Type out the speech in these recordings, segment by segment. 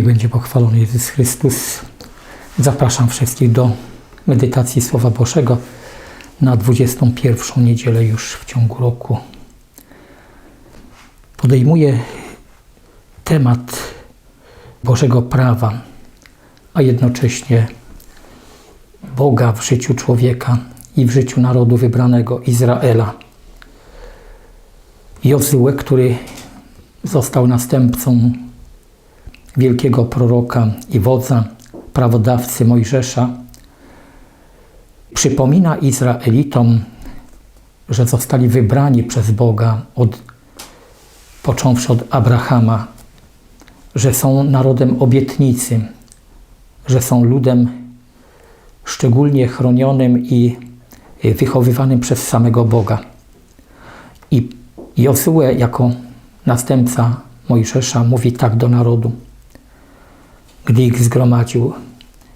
Niech będzie pochwalony Jezus Chrystus. Zapraszam wszystkich do medytacji Słowa Bożego na 21 niedzielę już w ciągu roku. Podejmuję temat Bożego prawa, a jednocześnie Boga w życiu człowieka i w życiu narodu wybranego Izraela. Jozue, który został następcą wielkiego proroka i wodza, prawodawcy Mojżesza, przypomina Izraelitom, że zostali wybrani przez Boga, od, począwszy od Abrahama, że są narodem obietnicy, że są ludem szczególnie chronionym i wychowywanym przez samego Boga. I Jozue jako następca Mojżesza mówi tak do narodu, gdy ich zgromadził.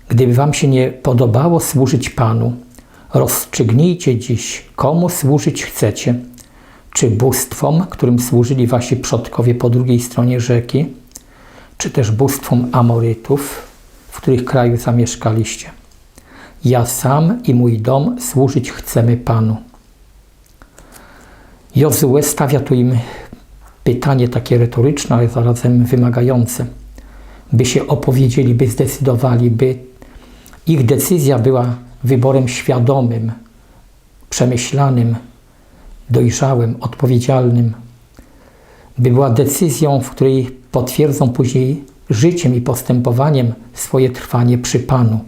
Gdyby wam się nie podobało służyć Panu, rozstrzygnijcie dziś, komu służyć chcecie. Czy bóstwom, którym służyli wasi przodkowie po drugiej stronie rzeki, czy też bóstwom Amorytów, w których kraju zamieszkaliście. Ja sam i mój dom służyć chcemy Panu. Jozue stawia tu im pytanie takie retoryczne, ale zarazem wymagające, by się opowiedzieli, by zdecydowali, by ich decyzja była wyborem świadomym, przemyślanym, dojrzałym, odpowiedzialnym, by była decyzją, w której potwierdzą później życiem i postępowaniem swoje trwanie przy Panu,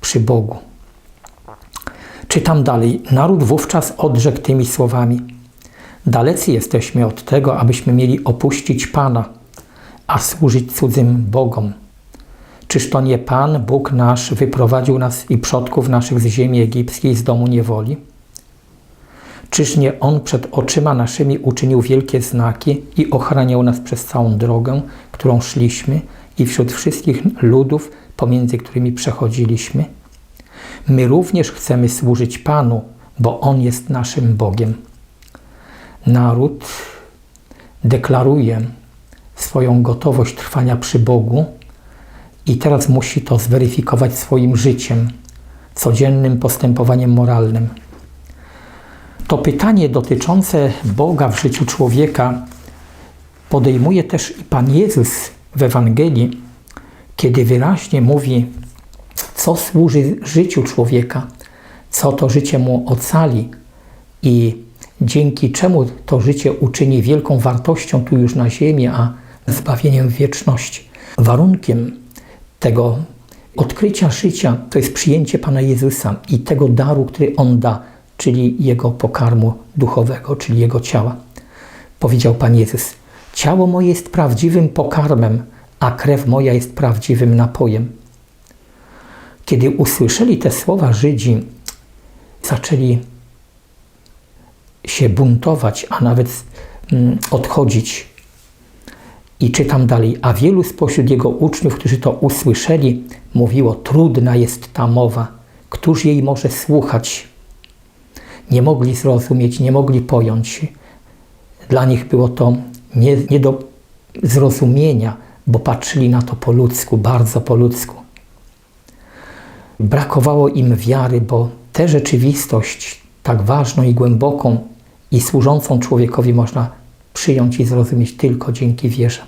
przy Bogu. Czytam dalej. Naród wówczas odrzekł tymi słowami: Dalecy jesteśmy od tego, abyśmy mieli opuścić Pana, a służyć cudzym Bogom. Czyż to nie Pan, Bóg nasz, wyprowadził nas i przodków naszych z ziemi egipskiej, z domu niewoli? Czyż nie On przed oczyma naszymi uczynił wielkie znaki i ochraniał nas przez całą drogę, którą szliśmy i wśród wszystkich ludów, pomiędzy którymi przechodziliśmy? My również chcemy służyć Panu, bo On jest naszym Bogiem. Naród deklaruje swoją gotowość trwania przy Bogu i teraz musi to zweryfikować swoim życiem, codziennym postępowaniem moralnym. To pytanie dotyczące Boga w życiu człowieka podejmuje też i Pan Jezus w Ewangelii, kiedy wyraźnie mówi, co służy życiu człowieka, co to życie mu ocali i dzięki czemu to życie uczyni wielką wartością tu już na ziemi, a zbawieniem wieczności. Warunkiem tego odkrycia życia to jest przyjęcie Pana Jezusa i tego daru, który On da, czyli Jego pokarmu duchowego, czyli Jego ciała. Powiedział Pan Jezus, ciało moje jest prawdziwym pokarmem, a krew moja jest prawdziwym napojem. Kiedy usłyszeli te słowa Żydzi, zaczęli się buntować, a nawet mm, odchodzić. I czytam dalej, a wielu spośród jego uczniów, którzy to usłyszeli, mówiło: Trudna jest ta mowa, któż jej może słuchać? Nie mogli zrozumieć, nie mogli pojąć. Dla nich było to nie, nie do zrozumienia, bo patrzyli na to po ludzku, bardzo po ludzku. Brakowało im wiary, bo tę rzeczywistość tak ważną i głęboką i służącą człowiekowi można przyjąć i zrozumieć tylko dzięki wierze,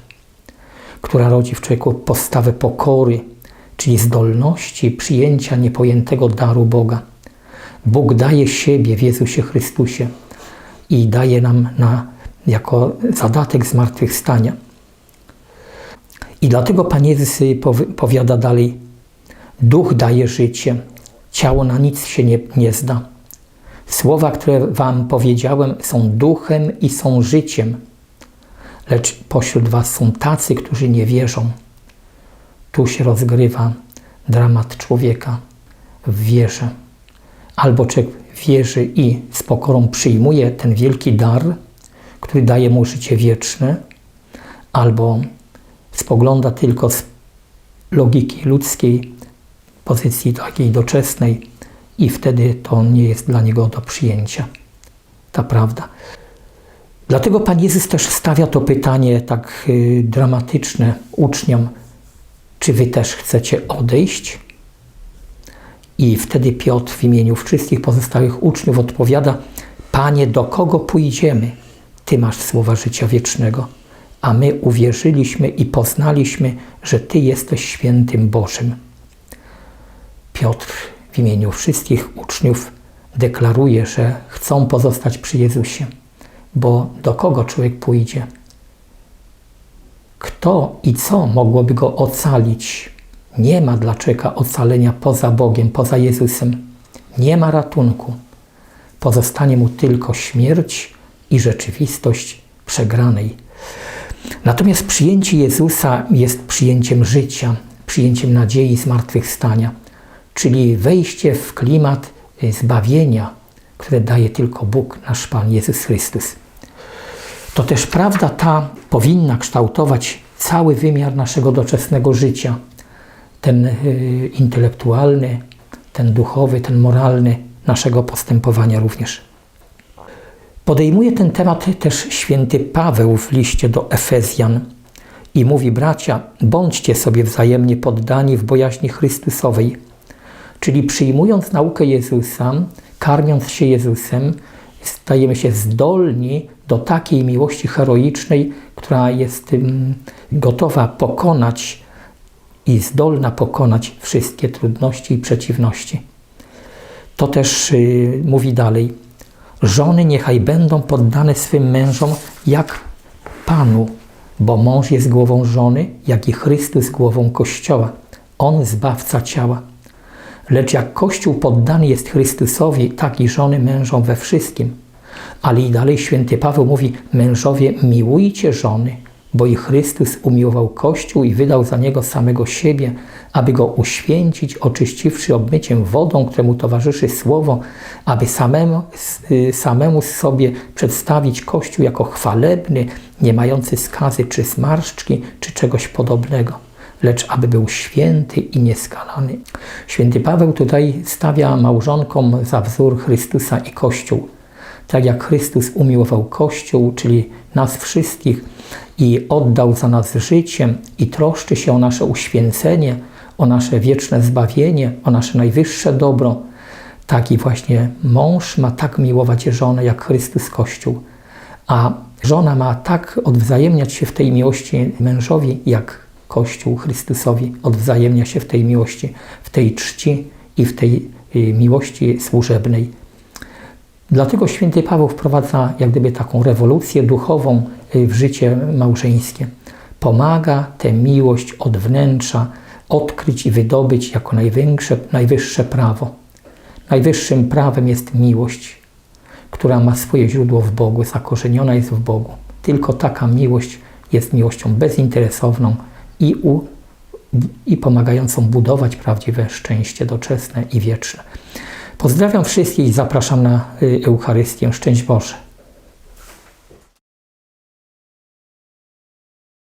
która rodzi w człowieku postawę pokory, czyli zdolności przyjęcia niepojętego daru Boga. Bóg daje siebie w Jezusie Chrystusie i daje nam na, jako zadatek zmartwychwstania. I dlatego Pan Jezus powiada dalej, Duch daje życie, ciało na nic się nie, nie zda. Słowa, które Wam powiedziałem, są duchem i są życiem, lecz pośród Was są tacy, którzy nie wierzą. Tu się rozgrywa dramat człowieka w wierze. Albo człowiek wierzy i z pokorą przyjmuje ten wielki dar, który daje mu życie wieczne, albo spogląda tylko z logiki ludzkiej, pozycji takiej doczesnej i wtedy to nie jest dla niego do przyjęcia. Ta prawda. Dlatego Pan Jezus też stawia to pytanie tak y, dramatyczne uczniom. czy wy też chcecie odejść? I wtedy Piotr w imieniu wszystkich pozostałych uczniów odpowiada: Panie, do kogo pójdziemy? Ty masz słowa życia wiecznego, a my uwierzyliśmy i poznaliśmy, że Ty jesteś świętym Bożym. Piotr w imieniu wszystkich uczniów deklaruje, że chcą pozostać przy Jezusie, bo do kogo człowiek pójdzie? Kto i co mogłoby go ocalić? Nie ma dla człowieka ocalenia poza Bogiem, poza Jezusem. Nie ma ratunku. Pozostanie mu tylko śmierć i rzeczywistość przegranej. Natomiast przyjęcie Jezusa jest przyjęciem życia, przyjęciem nadziei zmartwychwstania, czyli wejście w klimat zbawienia, które daje tylko Bóg, nasz Pan Jezus Chrystus. To też prawda ta powinna kształtować cały wymiar naszego doczesnego życia, ten y, intelektualny, ten duchowy, ten moralny, naszego postępowania również. Podejmuje ten temat też święty Paweł w liście do Efezjan i mówi: Bracia, bądźcie sobie wzajemnie poddani w bojaźni Chrystusowej, czyli przyjmując naukę Jezusa, karmiąc się Jezusem, stajemy się zdolni do takiej miłości heroicznej, która jest gotowa pokonać i zdolna pokonać wszystkie trudności i przeciwności. To też yy, mówi dalej. Żony niechaj będą poddane swym mężom jak Panu, bo mąż jest głową żony, jak i Chrystus głową Kościoła. On zbawca ciała. Lecz jak Kościół poddany jest Chrystusowi, tak i żony mężom we wszystkim. Ale i dalej święty Paweł mówi: Mężowie, miłujcie żony, bo i Chrystus umiłował Kościół i wydał za niego samego siebie, aby go uświęcić, oczyściwszy obmyciem wodą, któremu towarzyszy słowo, aby samemu, y, samemu sobie przedstawić Kościół jako chwalebny, nie mający skazy czy zmarszczki, czy czegoś podobnego, lecz aby był święty i nieskalany. Święty Paweł tutaj stawia małżonkom za wzór Chrystusa i Kościół. Tak jak Chrystus umiłował Kościół, czyli nas wszystkich, i oddał za nas życie i troszczy się o nasze uświęcenie, o nasze wieczne zbawienie, o nasze najwyższe dobro, taki właśnie mąż ma tak miłować żonę jak Chrystus Kościół, a żona ma tak odwzajemniać się w tej miłości mężowi, jak Kościół Chrystusowi odwzajemnia się w tej miłości, w tej czci i w tej y, miłości służebnej. Dlatego święty Paweł wprowadza jak gdyby taką rewolucję duchową y, w życie małżeńskie. Pomaga tę miłość od wnętrza odkryć i wydobyć jako największe, najwyższe prawo. Najwyższym prawem jest miłość, która ma swoje źródło w Bogu, zakorzeniona jest w Bogu. Tylko taka miłość jest miłością bezinteresowną i, u, i pomagającą budować prawdziwe szczęście doczesne i wieczne. Pozdrawiam wszystkich i zapraszam na y, Eucharystię. Szczęść Boże.